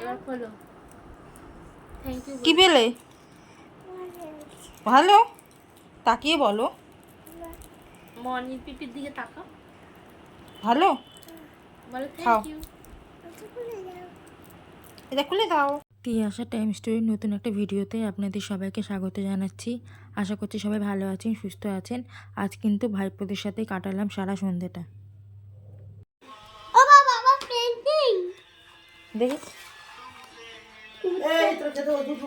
এবার খোলো। Thank you কি পেলে? ভালো। তাকিয়ে বলো। মর্নিং পিপির দিকে তাকাও। ভালো? বলো থ্যাংক ইউ এটা খুলে দাও। দিয়ে আসা টাইম স্টোরির নতুন একটা ভিডিওতে আপনাদের সবাইকে স্বাগত জানাচ্ছি। আশা করছি সবাই ভালো আছেন সুস্থ আছেন। আজ কিন্তু ভাইপোদের সাথে কাটালাম সারা সন্ধ্যেটা। ও বাবা আমার পেন্টিং দেখি।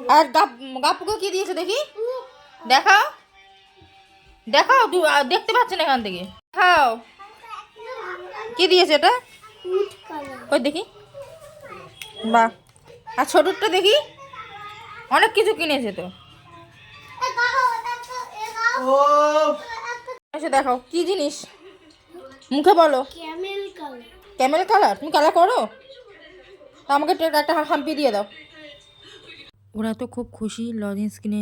আর গাপ গাপুকে কি দিয়েছে দেখি? দেখাও। দেখাও দেখতে পাচ্ছেন এখান থেকে। দেখাও। কি দিয়েছে এটা? ওই দেখি। বাহ। আর ছোটটা দেখি। অনেক কিছু কিনেছে তো। এসে দেখাও কি জিনিস? মুখে বলো। ক্যামেল কালার তুমি কালার করো? তা আমাকে একটা- একটা হাম্পি দিয়ে দাও। ওরা তো খুব খুশি লজেন্স কিনে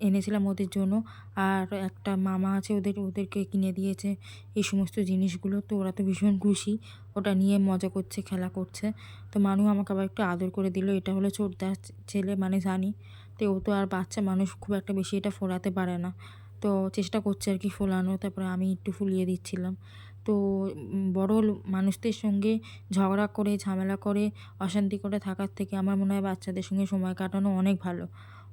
এনেছিলাম ওদের জন্য। আর একটা মামা আছে ওদের, ওদেরকে কিনে দিয়েছে এই সমস্ত জিনিসগুলো। তো ওরা তো ভীষণ খুশি। ওটা নিয়ে মজা করছে, খেলা করছে। তো মানু আমাকে আবার একটু আদর করে দিল। এটা হলো ছোটদার ছেলে মানে জানি তো ও তো আর বাচ্চা মানুষ, খুব একটা বেশি এটা ফোলাতে পারে না। তো চেষ্টা করছে আর কি ফোলানো তারপরে আমি একটু ফুলিয়ে দিচ্ছিলাম। তো বড় মানুষদের সঙ্গে ঝগড়া করে, ঝামেলা করে, অশান্তি করে থাকার থেকে আমার মনে হয় বাচ্চাদের সঙ্গে সময় কাটানো অনেক ভালো,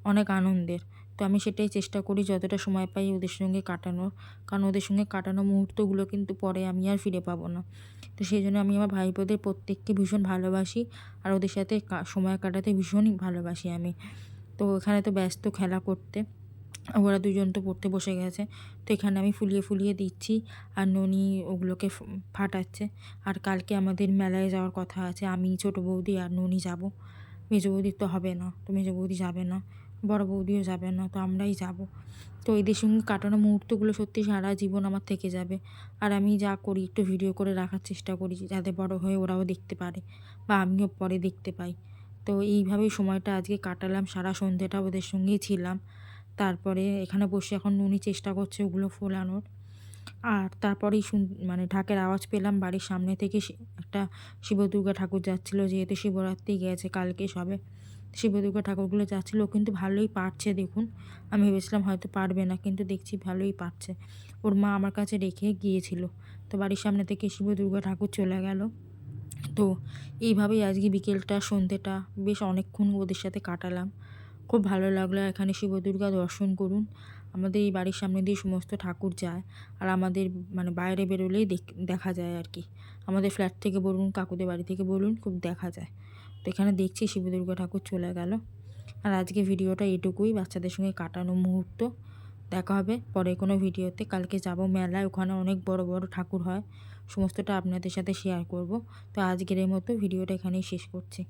অনেক আনন্দের। তো আমি সেটাই চেষ্টা করি যতটা সময় পাই ওদের সঙ্গে কাটানোর, কারণ ওদের সঙ্গে কাটানো মুহূর্তগুলো কিন্তু পরে আমি আর ফিরে পাবো না। তো সেই জন্য আমি আমার ভাইপোদের প্রত্যেককে ভীষণ ভালোবাসি আর ওদের সাথে সময় কাটাতে ভীষণই ভালোবাসি আমি। তো এখানে তো ব্যস্ত খেলা করতে। ওরা দুজন তো পড়তে বসে গেছে। তো এখানে আমি ফুলিয়ে ফুলিয়ে দিচ্ছি আর ননি ওগুলোকে ফাটাচ্ছে। আর কালকে আমাদের মেলায় যাওয়ার কথা আছে, আমি ছোটো বৌদি আর ননি যাব। মেজো বৌদির তো হবে না, তো মেজো বৌদি যাবে না, বড় বৌদিও যাবে না, তো আমরাই যাব। তো এদের সঙ্গে কাটানো মুহূর্তগুলো সত্যি সারা জীবন আমার থেকে যাবে। আর আমি যা করি, একটু ভিডিও করে রাখার চেষ্টা করি, যাতে বড় হয়ে ওরাও দেখতে পারে বা আমিও পরে দেখতে পাই। তো এইভাবেই সময়টা আজকে কাটালাম, সারা সন্ধ্যেটা ওদের সঙ্গেই ছিলাম। তারপরে এখানে বসে এখন নুনি চেষ্টা করছে ওগুলো ফোলানোর। আর তারপরেই শুন মানে ঢাকের আওয়াজ পেলাম বাড়ির সামনে থেকে একটা শিব দুর্গা ঠাকুর যাচ্ছিল, যেহেতু শিবরাত্রি গেছে কালকে সবে। শিব দুর্গা ঠাকুরগুলো যাচ্ছিল, ও কিন্তু ভালোই পারছে দেখুন। আমি ভেবেছিলাম হয়তো পারবে না, কিন্তু দেখছি ভালোই পারছে। ওর মা আমার কাছে রেখে গিয়েছিল। তো বাড়ির সামনে থেকে শিব দুর্গা ঠাকুর চলে গেল। তো এইভাবেই আজকে বিকেলটা সন্ধ্যেটা বেশ অনেকক্ষণ ওদের সাথে কাটালাম। খুব ভালো লাগল এখানে শিব দুর্গা দর্শন করুন। আমাদের এই বাড়ির সামনে দিয়ে সমস্ত ঠাকুর যায় আর আমাদের মানে বাইরে বেরোলেই দেখ- যায় আর কি। আমাদের ফ্ল্যাট থেকে বলুন, কাকুদের বাড়ি থেকে বলুন, খুব দেখা যায়। তো এখানে দেখছি শিব দুর্গা ঠাকুর চলে গেল। আর আজকে ভিডিওটা এটুকুই, বাচ্চাদের সঙ্গে কাটানো মুহূর্ত। দেখা হবে পরে কোনো ভিডিওতে। কালকে যাব মেলায়, ওখানে অনেক বড় বড় ঠাকুর হয়। সমস্তটা আপনাদের সাথে শেয়ার করব। তো আজকের মতো, ভিডিওটা এখানেই শেষ করছি।